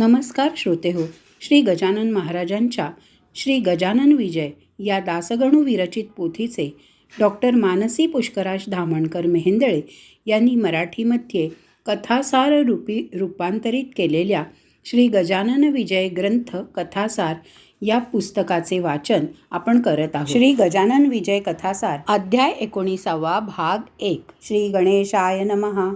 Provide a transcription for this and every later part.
नमस्कार श्रोते हो श्री गजानन महाराजांच्या श्री गजानन विजय या दासगणू विरचित पोथीचे डॉक्टर मानसी पुष्कराज धामणकर मेहेंदळे यांनी मराठीमध्ये कथासार रूपी रूपांतरित केलेल्या श्री गजानन विजय ग्रंथ कथासार या पुस्तकाचे वाचन आपण करत आहोत. श्री गजानन विजय कथासार अध्याय एकोणीसावा भाग एक. श्री गणेशाय नमहा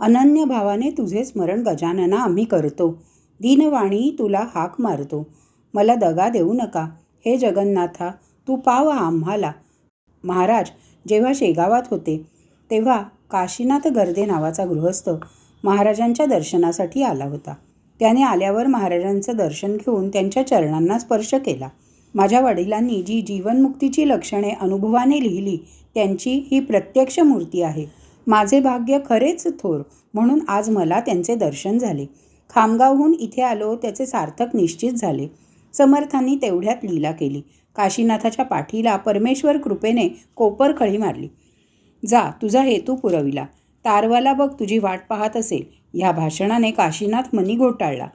अनन्य भावाने तुझे स्मरण गजानना आम्ही करतो. दीनवाणी तुला हाक मारतो. मला दगा देऊ नका. हे जगन्नाथा तू पाव आम्हाला. महाराज जेव्हा शेगावात होते तेव्हा काशीनाथ गर्दे नावाचा गृहस्थ महाराजांच्या दर्शनासाठी आला होता. त्याने आल्यावर महाराजांचं दर्शन घेऊन त्यांच्या चरणांना स्पर्श केला. माझ्या वडिलांनी जी जीवनमुक्तीची लक्षणे अनुभवाने लिहिली त्यांची ही प्रत्यक्ष मूर्ती आहे. माझे भाग्य खरेच थोर म्हणून आज मला त्यांचे दर्शन झाले. खामगावहून इथे आलो त्याचे सार्थक निश्चित झाले. समर्थांनी तेवढ्यात लीला केली. काशीनाथाच्या पाठीला परमेश्वर कृपेने कोपर खळी मारली. जा तुझा हेतू पुरविला. तारवाला बघ तुझी वाट पाहत असेल ह्या भाषणाने काशीनाथ मनी घोटाळला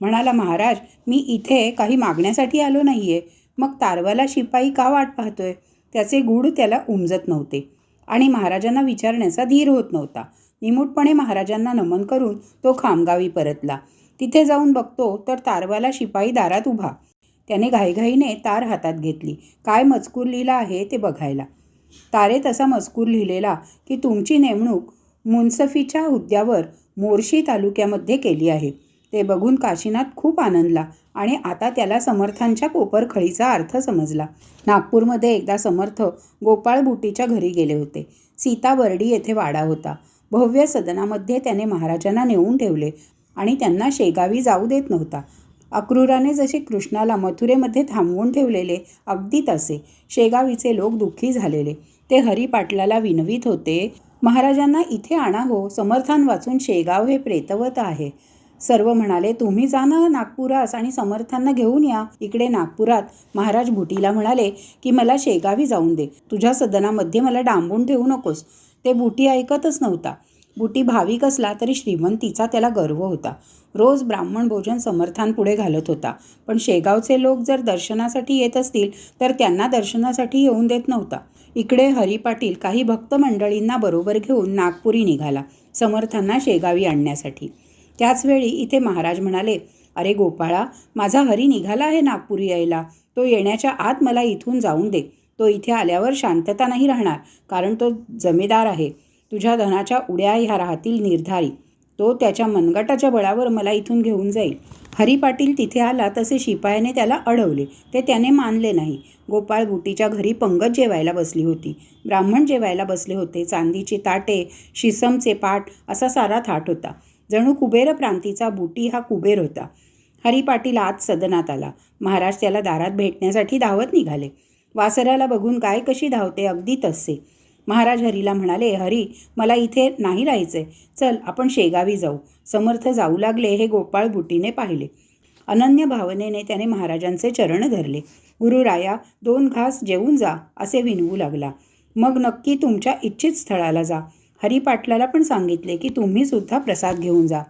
म्हणाला महाराज मी इथे काही मागण्यासाठी आलो नाही आहे मग तारवाला शिपाई का वाट पाहतोय? त्याचे गूढ त्याला उमजत नव्हते आणि महाराजांना विचारण्याचा धीर होत नव्हता. निमूटपणे महाराजांना नमन करून तो खामगावी परतला. तिथे जाऊन बघतो तर तारवाला शिपाई दारात उभा. त्याने घाईघाईने तार हातात घेतली. काय मजकूर लिहिला आहे ते बघायला. तारेत असा मजकूर लिहिलेला की तुमची नेमणूक मुन्सफीच्या हुद्द्यावर मोर्शी तालुक्यामध्ये केली आहे. ते बघून काशीनाथ खूप आनंदला आणि आता त्याला समर्थांच्या कोपरखळीचा अर्थ समजला. नागपूरमध्ये एकदा समर्थ गोपाळ बुटीच्या घरी गेले होते. सीता बर्डी येथे वाडा होता. भव्य सदनामध्ये त्याने महाराजांना नेऊन ठेवले आणि त्यांना शेगावी जाऊ देत नव्हता. अक्रूराने जसे कृष्णाला मथुरेमध्ये थांबवून ठेवलेले अगदी तसे शेगावीचे लोक दुःखी झालेले. ते हरिपाटलाला विनवीत होते महाराजांना इथे आणा हो समर्थान वाचून शेगाव हे प्रेतवत आहे सर्व म्हणाले तुम्ही जा ना नागपुरास आणि समर्थांना घेऊन या. इकडे नागपुरात महाराज भुटीला म्हणाले की मला शेगावी जाऊन दे. तुझ्या सदनामध्ये मला डांबून ठेवू नकोस. ते बुटी ऐकतच नव्हता. बुटी भाविक असला तरी श्रीमंतीचा त्याला गर्व होता. रोज ब्राह्मण भोजन समर्थांपुढे घालत होता. पण शेगावचे लोक जर दर्शनासाठी येत असतील तर त्यांना दर्शनासाठी येऊन देत नव्हता. इकडे हरी पाटील काही भक्त मंडळींना बरोबर घेऊन नागपुरी निघाला समर्थांना शेगावी आणण्यासाठी. त्याचवेळी इथे महाराज म्हणाले अरे गोपाळा माझा हरी निघाला आहे नागपुरी यायला. तो येण्याच्या आत मला इथून जाऊन दे. तो इथे आल्यावर शांतता नाही राहणार कारण तो जमेदार आहे. तुझ्या धनाच्या उड्या ह्या राहतील निर्धारी. तो त्याच्या मनगटाच्या बळावर मला इथून घेऊन जाईल. हरी पाटील तिथे आला तसे शिपायाने त्याला अडवले. ते त्याने मानले नाही. गोपाळ बुटीच्या घरी पंगत जेवायला बसली होती. ब्राह्मण जेवायला बसले होते. चांदीची ताटे शिसमचे पाट असा सारा थाट होता. जणू कुबेर प्रांतीचा बुटी हा कुबेर होता. हरी पाटील आत सदनात आला. महाराज त्याला दारात भेटण्यासाठी धावत निघाले. वासराला बघून गाय कशी धावते अगदी तसे. महाराज हरीला म्हणाले हरी मला इथे नाही राहायचे चल आपण शेगावी जाऊ. समर्थ जाऊ लागले हे गोपाळ बुटीने पाहिले. अनन्य भावनेने त्याने महाराजांचे चरण धरले. गुरुराया दोन घास जेवून जा असे विनवू लागला. मग नक्की तुमच्या इच्छित स्थळाला जा. हरिपाटलाला पण सांगितले की तुम्ही सुद्धा प्रसाद घेऊन जा.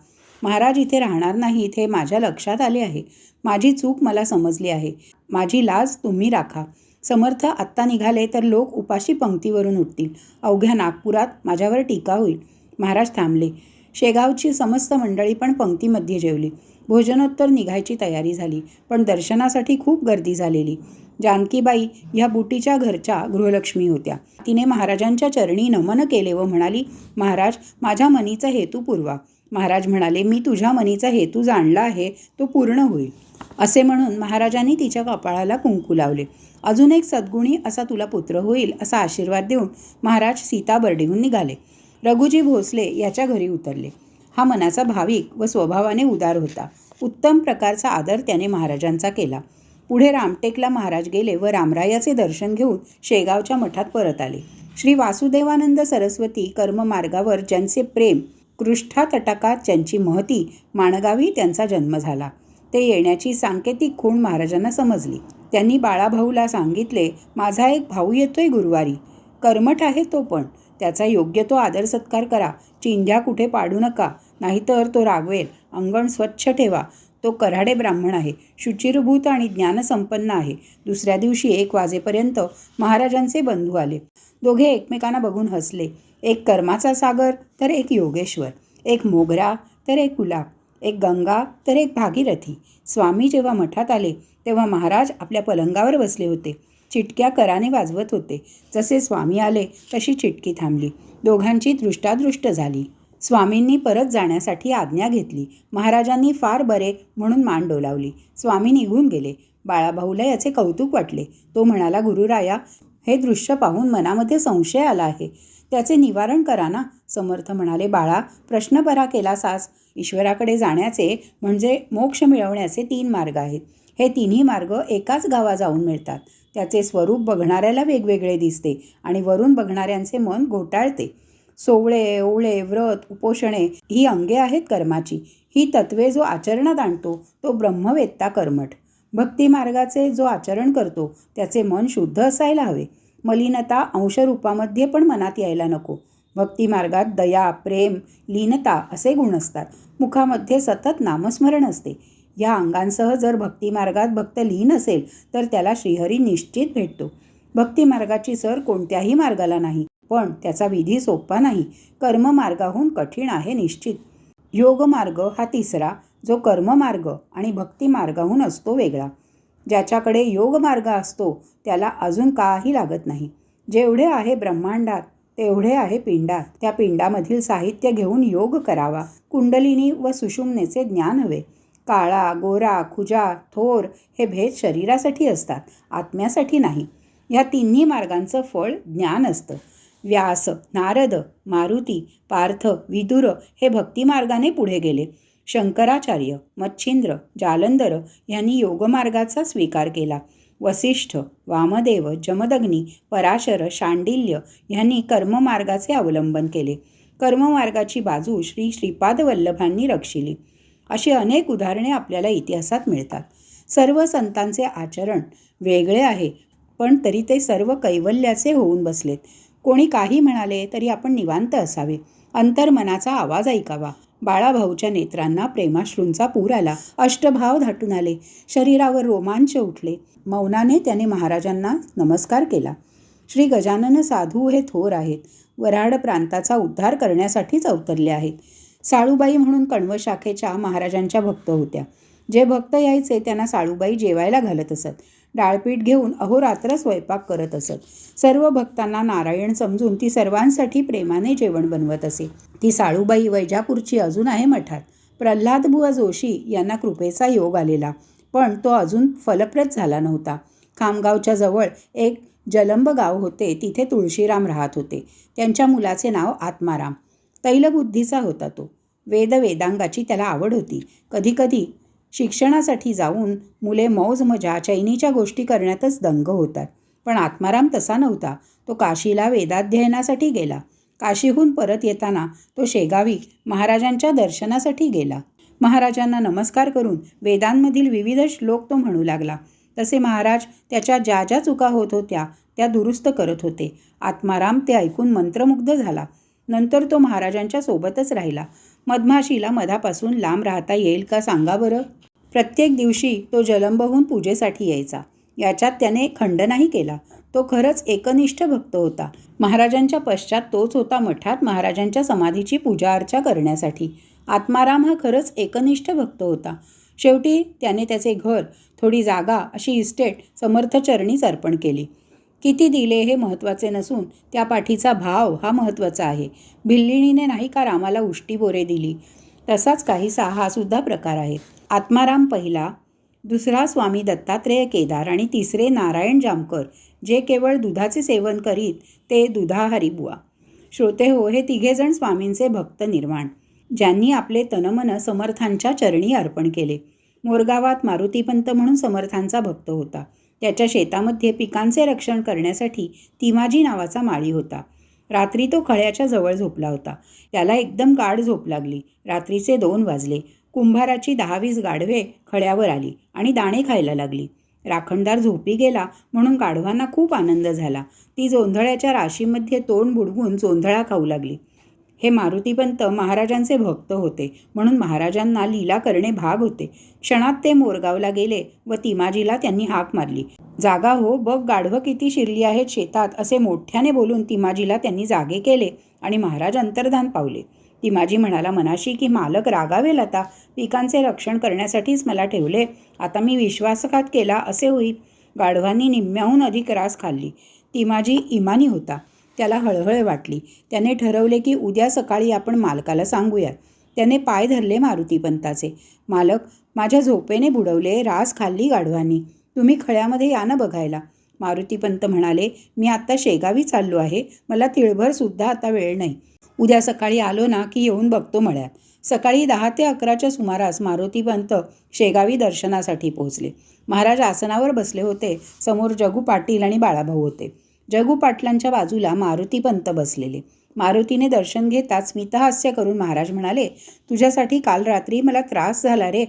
महाराज इथे राहणार नाहीत हे माझ्या लक्षात आले आहे. माझी चूक मला समजली आहे. माझी लाज तुम्ही राखा. समर्थ आत्ता निघाले तर लोक उपाशी पंक्तीवरून उठतील. अवघ्या नागपुरात माझ्यावर टीका होईल. महाराज थांबले. शेगावची समस्त मंडळी पण पंक्तीमध्ये जेवली. भोजनोत्तर निघायची तयारी झाली पण दर्शनासाठी खूप गर्दी झालेली. जानकीबाई ह्या बुटीच्या घरच्या गृहलक्ष्मी होत्या. तिने महाराजांच्या चरणी नमन केले व म्हणाली महाराज माझ्या मनीचा हेतू पुरवा. महाराज म्हणाले मी तुझ्या मनीचा हेतू जाणला आहे तो पूर्ण होईल. असे म्हणून महाराजांनी तिच्या कपाळाला कुंकू लावले. अजून एक सद्गुणी असा तुला पुत्र होईल असा आशीर्वाद देऊन महाराज सीता बर्डेहून निघाले. रघुजी भोसले याच्या घरी उतरले. हा मनाचा भाविक व स्वभावाने उदार होता. उत्तम प्रकारचा आदर त्याने महाराजांचा केला. पुढे रामटेकला महाराज गेले व रामरायाचे दर्शन घेऊन शेगावच्या मठात परत आले. श्री वासुदेवानंद सरस्वती कर्ममार्गावर ज्यांचे प्रेम कृष्ठा तटाकात ज्यांची महती माणगावी त्यांचा जन्म झाला. ते येण्याची सांकेतिक खूण महाराजांना समजली. त्यांनी बाळाभाऊला सांगितले माझा एक भाऊ येतोय गुरुवारी. कर्मठ आहे तो पण. त्याचा योग्य तो आदर सत्कार करा. चिंध्या कुठे पाडू नका. नाहीतर तो रागवेल. अंगण स्वच्छ ठेवा. तो कराडे ब्राह्मण आहे. शुचिरभूत आणि ज्ञानसंपन्न आहे. दुसऱ्या दिवशी एक वाजेपर्यंत महाराजांचे बंधू आले. दोघे एकमेकांना बघून हसले. एक कर्माचा सागर तर एक योगेश्वर. एक मोगरा तर एक गुलाब. एक गंगा तर एक भागीरथी. स्वामी जेव्हा मठात आले तेव्हा महाराज आपल्या पलंगावर बसले होते. चिटक्या कराने वाजवत होते. जसे स्वामी आले तशी चिटकी थांबली. दोघांची दृष्टादृष्ट झाली. स्वामींनी परत जाण्यासाठी आज्ञा घेतली. महाराजांनी फार बरे म्हणून मान डोलावली. स्वामी निघून गेले. बाळाभाऊला याचे कौतुक वाटले. तो म्हणाला गुरुराया हे दृश्य पाहून मनामध्ये संशय आला आहे. त्याचे निवारण करा ना समर्थ म्हणाले. बाळा प्रश्न बरा केला सास. ईश्वराकडे जाण्याचे म्हणजे मोक्ष मिळवण्याचे तीन मार्ग आहेत. हे तिन्ही मार्ग एकाच गावा जाऊन मिळतात. त्याचे स्वरूप बघणाऱ्याला वेगवेगळे दिसते आणि वरून बघणाऱ्यांचे मन घोटाळते. सोवळे ओवळे व्रत उपोषणे ही अंगे आहेत कर्माची. ही तत्वे जो आचरणात आणतो तो ब्रह्मवेत्ता कर्मठ. भक्ती मार्गाचे जो आचरण करतो त्याचे मन शुद्ध असायला हवे. मलिनता अंशरूपामध्ये पण मनात यायला नको. भक्तिमार्गात दया प्रेम लीनता असे गुण असतात. मुखामध्ये सतत नामस्मरण असते. या अंगांसह जर भक्तिमार्गात भक्त लीन असेल तर त्याला श्रीहरी निश्चित भेटतो. भक्तिमार्गाची सर कोणत्याही मार्गाला नाही पण त्याचा विधी सोपा नाही. कर्ममार्गाहून कठीण आहे निश्चित. योगमार्ग हा तिसरा जो कर्ममार्ग आणि भक्तिमार्गाहून असतो वेगळा. ज्याच्याकडे योगमार्ग असतो त्याला अजून काही लागत नाही. जेवढे आहे ब्रह्मांडात तेवढे आहे पिंडात. त्या पिंडामधील साहित्य घेऊन योग करावा. कुंडलिनी व सुषुम्नेचे ज्ञान हवे. काळा गोरा खुजा थोर हे भेद शरीरासाठी असतात आत्म्यासाठी नाही. या तिन्ही मार्गांचं फळ ज्ञान असतं. व्यास नारद मारुती पार्थ विदुर हे भक्तिमार्गाने पुढे गेले. शंकराचार्य मच्छिंद्र जालंधर यांनी योगमार्गाचा स्वीकार केला. वसिष्ठ वामदेव जमदग्नी पराशर शांडिल्य यांनी कर्ममार्गाचे अवलंबन केले. कर्ममार्गाची बाजू श्री श्रीपाद वल्लभांनी रक्षिली. अशी अनेक उदाहरणे आपल्याला इतिहासात मिळतात. सर्व संतांचे आचरण वेगळे आहे पण तरी ते सर्व कैवल्याचे होऊन बसलेत. कोणी काही म्हणाले तरी आपण निवांत असावे. अंतर्मनाचा आवाज ऐकावा. बाळाभाऊच्या नेत्रांना प्रेमाश्रूंचा पूर आला. अष्टभाव धाटून आले. शरीरावर रोमांच उठले. मौनाने त्याने महाराजांना नमस्कार केला. श्री गजानन साधू हे थोर आहेत. वऱ्हाड प्रांताचा उद्धार करण्यासाठीच अवतरले आहेत. साळूबाई म्हणून कण्व शाखेच्या महाराजांच्या भक्त होत्या. जे भक्त यायचे त्यांना साळूबाई जेवायला घालत असत. डाळपीठ घेऊन अहोरात्र स्वयंपाक करत असत. सर्व भक्तांना नारायण समजून ती सर्वांसाठी प्रेमाने जेवण बनवत असे. ती साळूबाई वैजापूरची अजून आहे मठात. प्रल्हादबुवा जोशी यांना कृपेचा योग आलेला पण तो अजून फलप्रद झाला नव्हता. खामगावच्या जवळ एक जलंब गाव होते तिथे तुळशीराम राहत होते. त्यांच्या मुलाचे नाव आत्माराम. तैलबुद्धीचा होता तो. वेद वेदांगाची त्याला आवड होती. कधीकधी शिक्षणासाठी जाऊन मुले मौज मजा चैनीच्या गोष्टी करण्यातच दंग होतात. पण आत्माराम तसा नव्हता. तो काशीला वेदाध्ययनासाठी गेला. काशीहून परत येताना तो शेगावी महाराजांच्या दर्शनासाठी गेला. महाराजांना नमस्कार करून वेदांमधील विविध श्लोक तो म्हणू लागला. तसे महाराज त्याच्या ज्या ज्या चुका होत होत्या त्या दुरुस्त करत होते. आत्माराम ते ऐकून मंत्रमुग्ध झाला. नंतर तो महाराजांच्या सोबतच राहिला. मधमाशीला मधापासून लांब राहता येईल का सांगा बरं? प्रत्येक दिवशी तो जलंबहून पूजेसाठी यायचा. याच्यात त्याने खंड नाही केला. तो खरंच एकनिष्ठ भक्त होता. महाराजांच्या पश्चात तोच होता मठात महाराजांच्या समाधीची पूजा अर्चा करण्यासाठी. आत्माराम हा खरंच एकनिष्ठ भक्त होता. शेवटी त्याने त्याचे घर थोडी जागा अशी इस्टेट समर्थचरणीच अर्पण केली. किती दिले हे महत्त्वाचे नसून त्या पाठीचा भाव हा महत्त्वाचा आहे. भिल्लिणीने नाही का रामाला उष्टी बोरे दिली? तसाच काहीसा हा सुद्धा प्रकार आहे आत्माराम पहिला दुसरा स्वामी दत्तात्रेय केदार आणि तिसरे नारायण जामकर जे केवळ दुधाचे सेवन करीत ते दुधा हरिबुवा श्रोते हो हे तिघेजण स्वामींचे भक्त निर्माण ज्यांनी आपले तनमन समर्थांच्या चरणी अर्पण केले. मोरगावात मारुतीपंत म्हणून समर्थांचा भक्त होता. त्याच्या शेतामध्ये पिकांचे रक्षण करण्यासाठी तिमाजी नावाचा माळी होता. रात्री तो खळ्याच्या जवळ झोपला होता. त्याला एकदम गाढ झोप लागली. रात्रीचे दोन वाजले. कुंभाराची दहावीस गाढवे खळ्यावर आली आणि दाणे खायला लागली. राखणदार झोपी गेला म्हणून गाढवांना खूप आनंद झाला. ती जोंधळ्याच्या राशीमध्ये तोंड बुडवून जोंधळा खाऊ लागली. हे मारुतीपंत महाराजांचे भक्त होते म्हणून महाराजांना लीला करणे भाग होते. क्षणात ते मोरगावला गेले व तिमाजीला त्यांनी हाक मारली. जागा हो बघ गाढवं किती शिरली आहेत शेतात असे मोठ्याने बोलून तिमाजीला त्यांनी जागे केले. आणि महाराज अंतर्धान पावले. तिमाजी म्हणाला मनाशी की मालक रागावेल आता पिकांचे रक्षण करण्यासाठीच मला ठेवले. आता मी विश्वासघात केला असे होईल गाढवांनी निम्म्याहून अधिक रास खाल्ली. तिमाजी इमानी होता. त्याला हळहळ वाटली. त्याने ठरवले की उद्या सकाळी आपण मालकाला सांगूयात. त्याने पाय धरले मारुतीपंताचे मालक माझ्या झोपेने बुडवले रास खाल्ली गाढवांनी. तुम्ही खळ्यामध्ये या ना बघायला. मारुतीपंत म्हणाले मी आत्ता शेगावी चाललो आहे. मला तिळभरसुद्धा आता वेळ नाही. उद्या सकाळी आलो ना की येऊन बघतो मळ्यात. सकाळी दहा ते अकराच्या सुमारास मारुतीपंत शेगावी दर्शनासाठी पोहोचले. महाराज आसनावर बसले होते. समोर जगू पाटील आणि बाळाभाऊ होते. जगू पाटलांच्या बाजूला मारुतीपंत बसलेले. मारुतीने दर्शन घेताच स्मितहास्य करून महाराज म्हणाले तुझ्यासाठी काल रात्री मला त्रास झाला रे.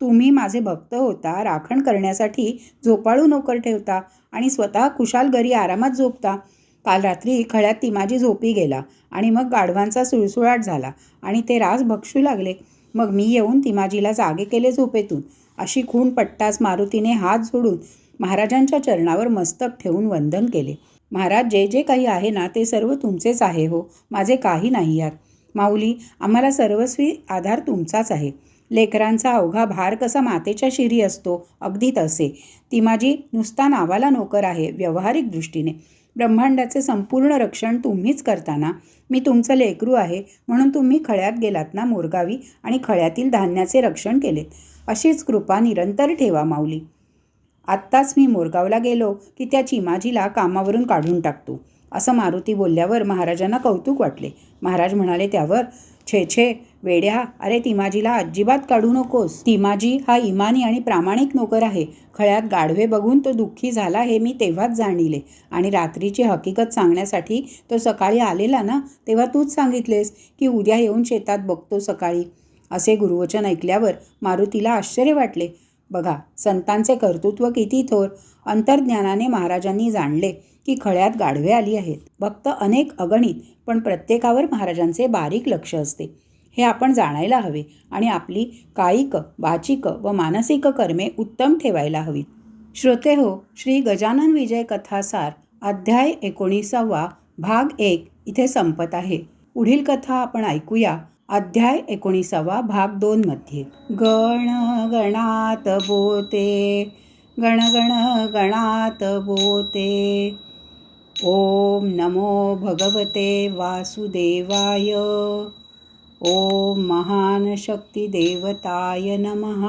तुम्ही माझे भक्त होता राखण करण्यासाठी झोपाळू नोकर ठेवता आणि स्वतः कुशाल घरी आरामात झोपता. काल रात्री खळ्यात तिमाजी झोपी गेला आणि मग गाढवांचा सुळसुळाट झाला आणि ते रास भक्षू लागले. मग मी येऊन तिमाजीला जागे केले झोपेतून. अशी खूण पट्टास मारुतीने हात जोडून महाराजांच्या चरणावर मस्तक ठेवून वंदन केले. महाराज जे जे काही आहे ना ते सर्व तुमचेच आहे हो. माझे काही नाही यात. माऊली आम्हाला सर्वस्वी आधार तुमचाच आहे. लेकरांचा अवघा भार कसा मातेच्या शिरी असतो अगदी तसे. ती माझी नुसता नावाला नोकर आहे व्यावहारिक दृष्टीने. ब्रह्मांडाचे संपूर्ण रक्षण तुम्हीच करताना. मी तुमचं लेकरू आहे म्हणून तुम्ही खळ्यात गेलात ना मोरगावी आणि खळ्यातील धान्याचे रक्षण केलेत. अशीच कृपा निरंतर ठेवा माऊली. आत्ताच मी मोरगावला गेलो की त्या चिमाजीला कामावरून काढून टाकतो. असं मारुती बोलल्यावर महाराजांना कौतुक वाटले. महाराज म्हणाले त्यावर छे छे वेड्या अरे तिमाजीला अजिबात काढू नकोस. तिमाजी हा इमानी आणि प्रामाणिक नोकर आहे. खळ्यात गाढवे बघून तो दुःखी झाला हे मी तेव्हाच जाणिले. आणि रात्रीची हकीकत सांगण्यासाठी तो सकाळी आलेला ना तेव्हा तूच सांगितलेस की उद्या येऊन शेतात बघतो सकाळी. असे गुरुवचन ऐकल्यावर मारुतीला आश्चर्य वाटले. बघा संतांचे कर्तृत्व किती थोर. अंतर्ज्ञानाने महाराजांनी जाणले की खळ्यात गाढवे आली आहेत. भक्त अनेक अगणित पण प्रत्येकावर महाराजांचे बारीक लक्ष असते. हे आपण जाणायला हवे आणि आपली कायिक वाचिक व मानसिक कर्मे उत्तम ठेवायला हवीत. श्रोते हो श्री गजानन विजय कथासार अध्याय एकोणीसावा भाग एक इथे संपत आहे. पुढील कथा आपण ऐकूया. अध्याय एकोणीसावा भाग दोनमध्ये गण गणात बोते गण गण गणात बोते. ओम नमो भगवते वासुदेवाय. ओम महान शक्ती देवताय नमः